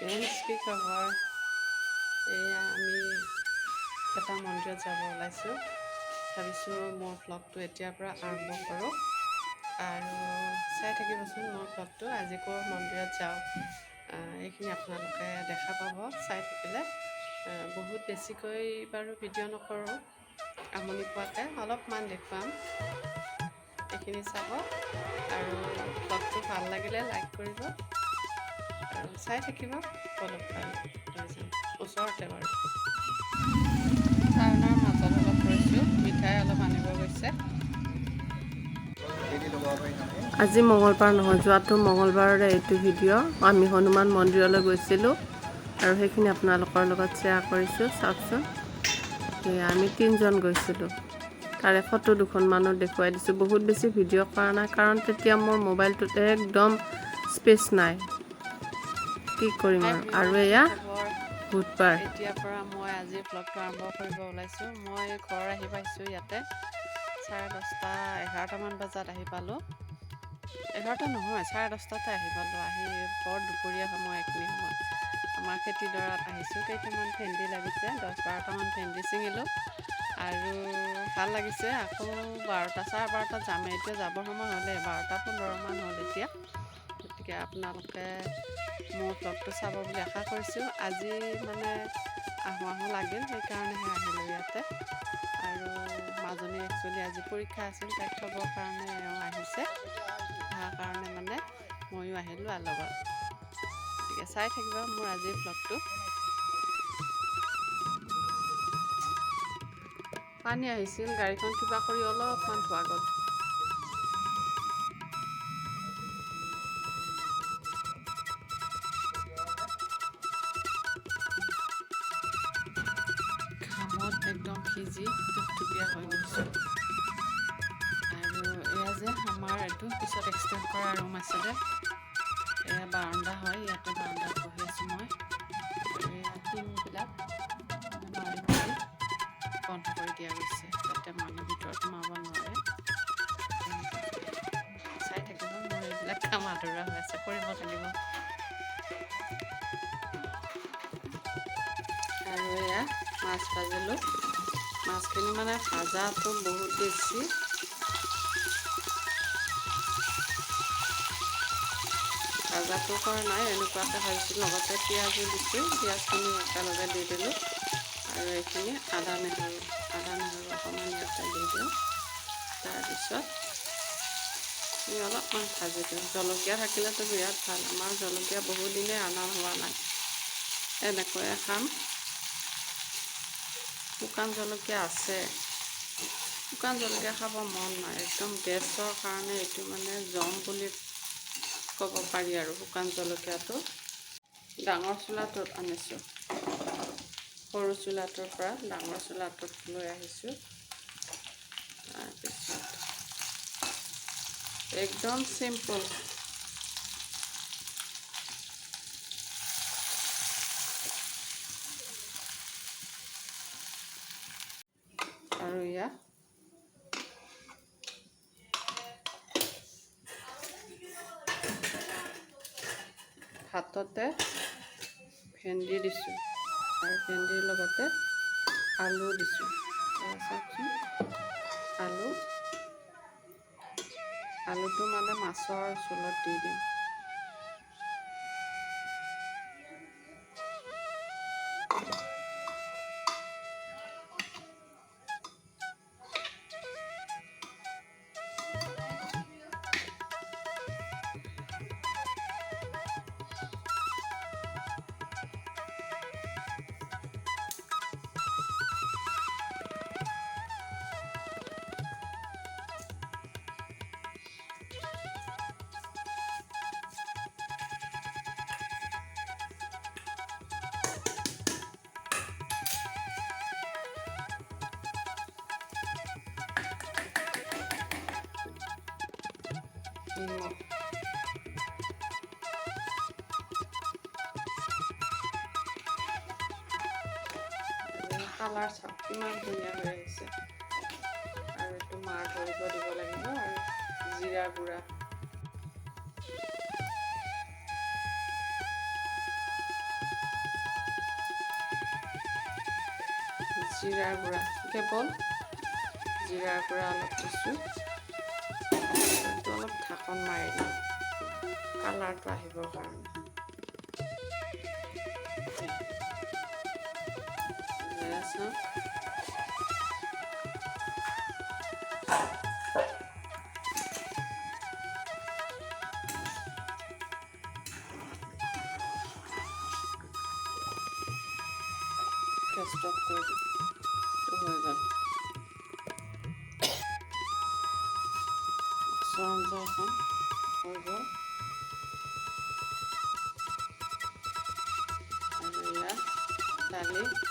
কি খবৰ এয়া আমি এটা মন্দিৰত যাব ওলাইছোঁ ভাবিছোঁ মোৰ ভ্লগটো এতিয়াৰ পৰা আৰম্ভ কৰোঁ আৰু চাই থাকিবচোন মোৰ ভ্লগটো আজি ক'ৰ মন্দিৰত যাওঁ এইখিনি আপোনালোকে দেখা পাব চাই থাকিলে বহুত বেছিকৈ বাৰু ভিডিঅ' নকৰোঁ। আমনি পোৱাকৈ অলপমান দেখুৱাম। এইখিনি চাব। আৰু ভ্লগটো ভাল লাগিলে লাইক কৰিব। চাই থাকিব অলপ ওচৰতে বাৰু টাউনৰ মাজত অলপ ৰৈছোঁ মিঠাই অলপ আনিব গৈছে আজি মঙলবাৰ নহয় যোৱাটো মঙলবাৰৰে এইটো ভিডিঅ' আমি হনুমান মন্দিৰলৈ গৈছিলোঁ আৰু সেইখিনি আপোনালোকৰ লগত শ্বেয়াৰ কৰিছোঁ চাওকচোন। সেয়া আমি তিনিজন গৈছিলোঁ। তাৰে ফটো দুখনমানো দেখুৱাই দিছোঁ। বহুত বেছি ভিডিঅ' কৰা নাই কাৰণ তেতিয়া মোৰ মোবাইলটোত একদম স্পেচ নাই। কি কৰিম আৰু? এয়া বুধবাৰ। এতিয়াৰ পৰা মই আজি ব্লগটো আৰম্ভ কৰিব ওলাইছোঁ। মই ঘৰ আহি পাইছোঁ ইয়াতে। চাৰে দহটা, এঘাৰটামান বজাত আহি পালোঁ। এঘাৰটা নহয়, চাৰে দহটাতে আহি পালোঁ। আহি বৰ দুপৰীয়া সময় এইখিনি সময়। আমাৰ খেতিডৰাত আহিছোঁ। কেইটামান ভেন্দি লাগিছে, দহ বাৰটামান ভেন্দি ছিঙিলোঁ। আৰু ভালো লাগিছে। আকৌ বাৰটা, চাৰে বাৰটাত যামেই। এতিয়া যাবৰ সময় হ'লে বাৰটা, পোন্ধৰমান হ'ল এতিয়া। গতিকে আপোনালোকে মোৰ ব্লগটো চাব বুলি আশা কৰিছোঁ। আজি মানে আহোঁ আহোঁ লাগিল সেইকাৰণেহে আহিলোঁ ইয়াতে। আৰু মাজনী একচুৱেলি আজি পৰীক্ষা আছিল তাইক থ'বৰ কাৰণে এওঁ আহিছে। অহাৰ কাৰণে মানে ময়ো আহিলোঁ আৰু লগত। গতিকে চাই থাকিব মোৰ আজিৰ ব্লগটো পানী আহিছিল গাড়ীখন কিবা কৰি অলপমান ধোৱা গ'ল। ভিজি টুপটুপীয়া হৈ গৈছোঁ। আৰু এয়া যে, আমাৰ এইটো পিছত এক্সটেণ্ড কৰা ৰুম আছিলে এয়া বাৰাণ্ডা হয়, ইয়াতে বাৰাণ্ডাত বহি আছোঁ মই। এয়া টিনবিলাক মাৰি মেলি বন্ধ কৰি দিয়া গৈছে, যাতে মানুহ ভিতৰত সোমাব নোৱাৰে। চাই থাকিব, মোৰ এইবিলাক কাম আধৰুৱা হৈ আছে, কৰিব লাগিব। আৰু এয়া মাছ ভাজিলোঁ। মাছখিনি মানে ভাজাটো বহুত বেছি ভাজাটো কৰা নাই, এনেকুৱাকৈ ভাজিছোঁ। লগতে পিঁয়াজো দিছোঁ, পিঁয়াজখিনি একেলগে দি দিলোঁ। আৰু এইখিনি আদা নহৰু আদা নহৰু অকণমান ইয়াতে দি দিওঁ। তাৰপিছত অলপমান ভাজি দিওঁ। জলকীয়া থাকিলেতো বিৰাট ভালো। আমাৰ জলকীয়া বহুদিনে অনা হোৱা নাই। এনেকৈয়ে খাম। শুকান জলকীয়া আছে। শুকান জলকীয়া খাব মন নাই। একদম গেছৰ কাৰণে এইটো মানে জম বুলি ক'ব পাৰি আৰু শুকান জলকীয়াটো। ডাঙৰ চোলাটোত আনিছোঁ। সৰু চোলাটোৰ পৰা ডাঙৰ চোলাটোত লৈ আহিছোঁ। তাৰপিছত একদম চিম্পুল আৰু এয়া ভাততে ভেন্দি দিছোঁ আৰু ভেন্দিৰ লগতে আলু দিছোঁ। চাওকচোন, আলু। আলুটো মানে মাছৰ জোলত দি দিম। জন্য কালার সবকিমান ধুনীয়া হৈ আহিছে। আৰু এইটো মাৰ ধৰিব দিব লাগিব আৰু জিৰা গুড়া। জিৰা গুড়া কেৱল জিৰা গুড়া অলপ দিছোঁ। ঢাকন মাৰি দিওঁ কালাৰটো আহিবৰ কাৰণে এয়া চাওক গেছ ষ্টপ কৰি গ'ল এখন এয়া দালি